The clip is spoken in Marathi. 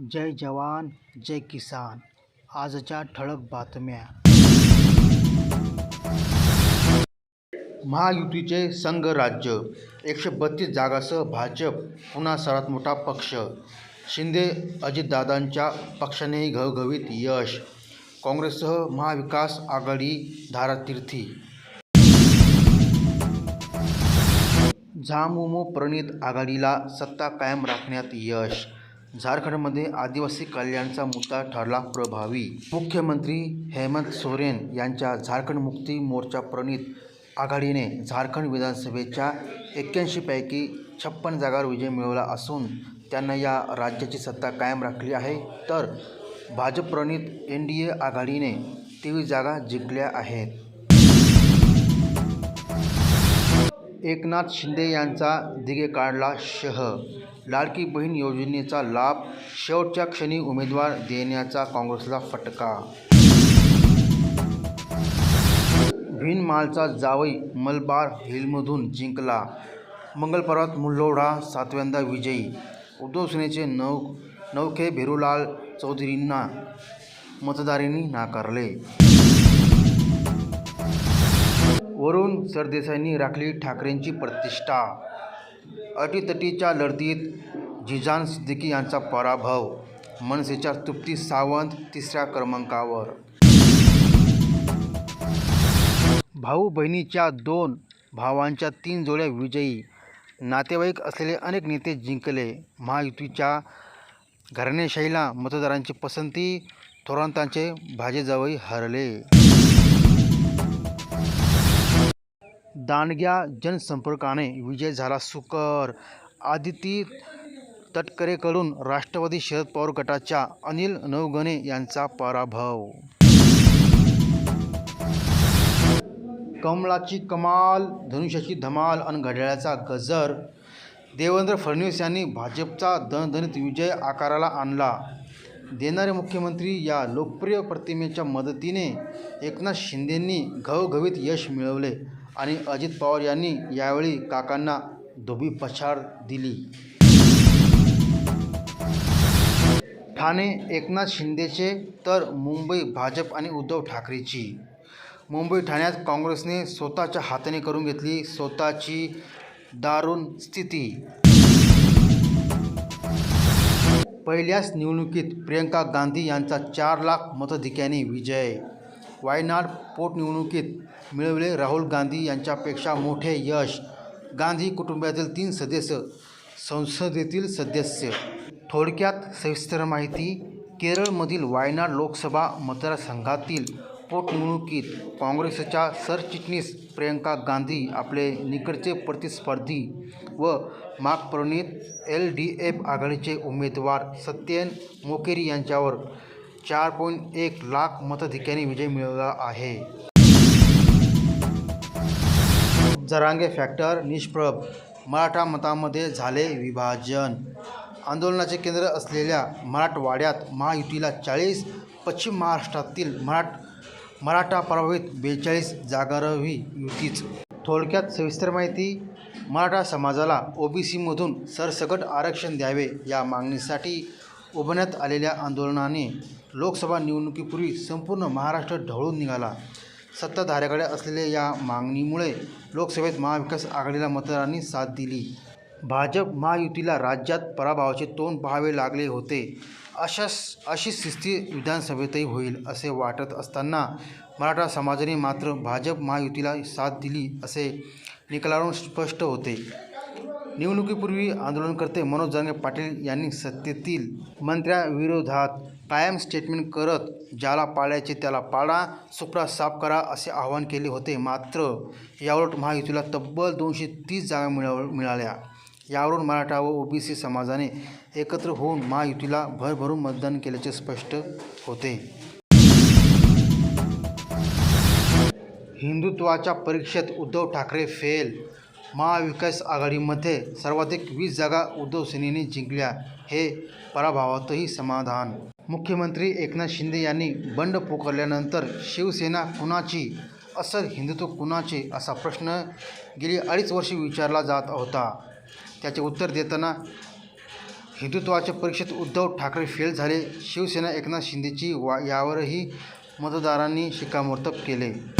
जय जवान जय किसान. आजच्या ठळक बातम्या. महायुतीचे संघ राज्य. एकशे बत्तीस जागासह भाजप पुन्हा सर्वात मोठा पक्ष. शिंदे अजितदादांच्या पक्षानेही घवघवीत यश. काँग्रेससह महाविकास आघाडी धारातीर्थी. झामुमो प्रणित आघाडीला सत्ता कायम राखण्यात यश. झारखंडमध्ये आदिवासी कल्याणचा मुद्दा ठरला प्रभावी. मुख्यमंत्री हेमंत सोरेन यांच्या झारखंड मुक्ती मोर्चा प्रणित आघाडीने झारखंड विधानसभेच्या एक्क्याऐंशीपैकी छप्पन जागावर विजय मिळवला असून त्यांना या राज्याची सत्ता कायम राखली आहे. तर भाजपप्रणित एन डी ए आघाडीने तेवीस जागा जिंकल्या आहेत. एकनाथ शिंदे यांचा दिगे काढला शह. लाडकी बहीण योजनेचा लाभ शेवटच्या क्षणी उमेदवार देण्याचा काँग्रेसला फटका. भिनमालचा जावई मलबार हिलमधून जिंकला. मंगलपर्वात मुल्लोढा सातव्यांदा विजयी. उद्धव सेनेचे नौ नौखे भेरूलाल चौधरींना मतदारांनी नाकारले. वरुण सरदेसाईंनी राखली ठाकरेंची प्रतिष्ठा. अटीतटीच्या लढतीत जिजान सिद्दीकी यांचा पराभव मनसेच्या तृप्ती सावंत तिसऱ्या क्रमांकावर. भाऊ बहिणीच्या दोन भावांच्या तीन जोड्या विजयी. नातेवाईक असलेले अनेक नेते जिंकले. महायुतीच्या घराणेशाहीला मतदारांची पसंती थोरांतांचे भाजेजावई हरले. दांडग्या जनसंपर्काने विजय झाला सुकर. आदिती तटकरेकडून राष्ट्रवादी शरद पवार गटाच्या अनिल नवगणे यांचा पराभव. कमळाची कमाल धनुष्याची धमाल आणि घड्याळाचा गजर. देवेंद्र फडणवीस यांनी भाजपचा दणदणीत विजय आकाराला आणला. देणारे मुख्यमंत्री या लोकप्रिय प्रतिमेच्या मदतीने एकनाथ शिंदेंनी घवघवीत यश मिळवले. आणि अजित पवार यांनी यावेळी काकांना धोबी पछाड दिली. ठाणे एकनाथ शिंदेचे तर मुंबई भाजप आणि उद्धव ठाकरेची. मुंबई ठाण्यात काँग्रेसने स्वतःच्या हाताने करून घेतली स्वतःची दारुण स्थिती. पहिल्याच निवडणुकीत प्रियंका गांधी यांचा चार लाख मतधिक्याने विजय. वायनाड पोटनिवडणुकीत मिळवले राहुल गांधी यांच्यापेक्षा मोठे यश. गांधी कुटुंबातील तीन सदस्य संसदेतील सदस्य. थोडक्यात सविस्तर माहिती केरळमधील वायनाड लोकसभा मतदारसंघातील पोटनिवडणुकीत काँग्रेसच्या सरचिटणीस प्रियंका गांधी आपले निकटचे प्रतिस्पर्धी व मागप्रणीत एल डी एफ आघाडीचे उमेदवार सत्येन मोकेरी यांच्यावर चार पॉईंट एक लाख मताधिक्याने विजय मिळवला आहे. जरांगे फॅक्टर निष्प्रभ मराठा मतामध्ये झाले विभाजन. आंदोलनाचे केंद्र असलेल्या मराठवाड्यात महायुतीला चाळीस पश्चिम महाराष्ट्रातील मराठ मराठा प्रभावित बेचाळीस जागारवी युतीच. थोडक्यात सविस्तर माहिती मराठा समाजाला ओबीसीमधून सरसकट आरक्षण द्यावे या मागणीसाठी उभारण्यात आलेल्या आंदोलनाने लोकसभा निवडणुकीपूर्वी संपूर्ण महाराष्ट्र ढवळून निघाला. सत्ताधाऱ्याकडे असलेल्या या मागणीमुळे लोकसभेत महाविकास आघाडीला मतदारांनी साथ दिली. भाजप महायुतीला राज्यात पराभवाचे तोंड पाहावे लागले होते. अशा अशी स्थिती विधानसभेतही होईल असे वाटत असताना मराठा समाजाने मात्र भाजप महायुतीला साथ दिली असे निकालावरून स्पष्ट होते. निवडणुकीपूर्वी आंदोलनकर्ते मनोज जरांगे पाटील यांनी सत्तेतील मंत्र्याविरोधात कायम स्टेटमेंट करत ज्याला पाळायचे त्याला पाळा सुपडा साफ करा असे आवाहन केले होते. मात्र याउलट महायुतीला तब्बल दोनशे तीस जागा मिळव मिळाल्या. यावरून मराठा व ओबीसी समाजाने एकत्र होऊन महायुतीला भरभरून मतदान केल्याचे स्पष्ट होते. हिंदुत्वाच्या परीक्षेत उद्धव ठाकरे फेल महाविकास आघाडीमध्ये सर्वाधिक वीस जागा उद्धव सेनेने जिंकल्या. हे पराभवातही समाधान. मुख्यमंत्री एकनाथ शिंदे यांनी बंड पुकारल्यानंतर शिवसेना कुणाची? असं हिंदुत्व कुणाचे? असा प्रश्न गेली अडीच वर्षे विचारला जात होता. त्याचे उत्तर देताना हिंदुत्वाच्या परीक्षेत उद्धव ठाकरे फेल झाले. शिवसेना एकनाथ शिंदेची वा यावरही मतदारांनी शिक्कामोर्तब केले.